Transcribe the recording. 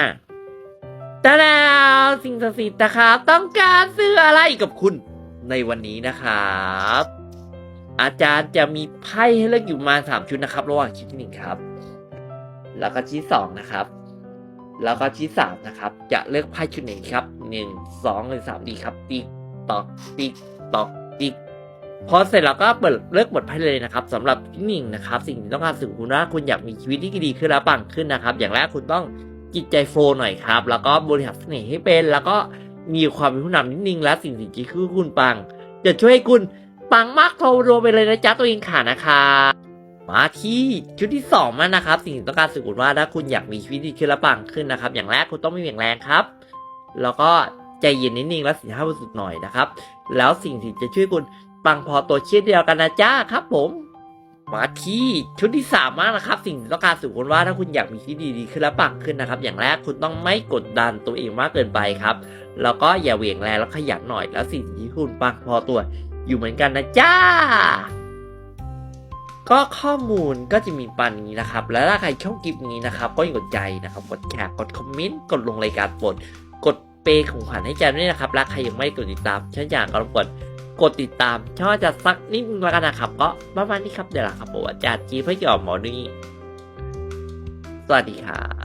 อะต่แล้วสิ่งศักดิ์สิทธิ์นะครับ ต้องการซื้ออะไรกับคุณ ในวันนี้นะครับ อาจารย์จะมีไพ่ให้เลือกอยู่มาสามชุดนะครับ ระหว่างชิ้นที่หนึ่งครับ แล้วก็ชิ้นสองนะครับ แล้วก็ชิ้นสามนะครับ จะเลือกไพ่ชุดไหนครับหนึ่งสองหรือสามดีครับ ติ๊กตอกติ๊กตอกติ๊กพอเสร็จแล้วก็เปิดเลือกบทไพ่เลยนะครับสำหรับที่หนึ่งนะครับ สิ่งที่ต้องการสื่อคุณว่าคุณอยากมีชีวิตที่ดีขึ้นและปังขึ้นนะครับ อย่างแรกคุณต้อง จิตใจโฟหน่อยครับ แล้วก็บริหารเสน่ห์ให้เป็น แล้วก็มีความเป็นผู้นำนิดนึงและสิ่งสิ่งที่คือคุณปัง จะช่วยให้คุณปังมากโทรรวมไปเลยนะจ๊ะตัวเองค่ะนะครับมาที่ชุดที่สองมานะครับ สิ่งที่ต้องการสื่อคุณว่าถ้าคุณอยากมีชีวิตที่ดีขึ้นและปังขึ้นนะครับ อย่างแรกคุณต้องม่เหวี่ยงแรงครับ แล้วก็ใจเย็นนิดนึงและสินห้าบริสุทธิ์หน่อยนะครับ แล้วสิ่งที่จะช่วยคุณปังพอตัวเช่นเดียวกันนะจ้าครับผม มาที่ชุดที่สามากนะครับ สิ่งต้องการสื่อคุณว่าถ้าคุณอยากมีชีวิตดีๆขึ้นและปังขึ้นนะครับ อย่างแรกคุณต้องไม่กดดันตัวเองมากเกินไปครับ แล้วก็อย่าเหวี่ยงแรงแล้วขยันหน่อย แล้วสิ่งที่คุณปังพอตัว อยู่เหมือนกันนะจ้า ก็ข้อมูลก็จะมีปันนี้นะครับ แล้วถ้าใครชอบคลิปนี้นะครับ ก็อย่ากดใจนะครับกดแชร์กดคอมเมนต์กดลงรายการโปรดกดเปย์ของขวัญให้แจมด้วยนะครับและใครยังไม่กดติดตามช่องอย่างก็รบกวน กดติดตามช่องจะสักนิดนึงแล้วกันนะครับ ก็ประมาณนี้ครับเดี๋ยวละครับผมอาจารย์จีพระยอมหมอนี่สวัสดีครับ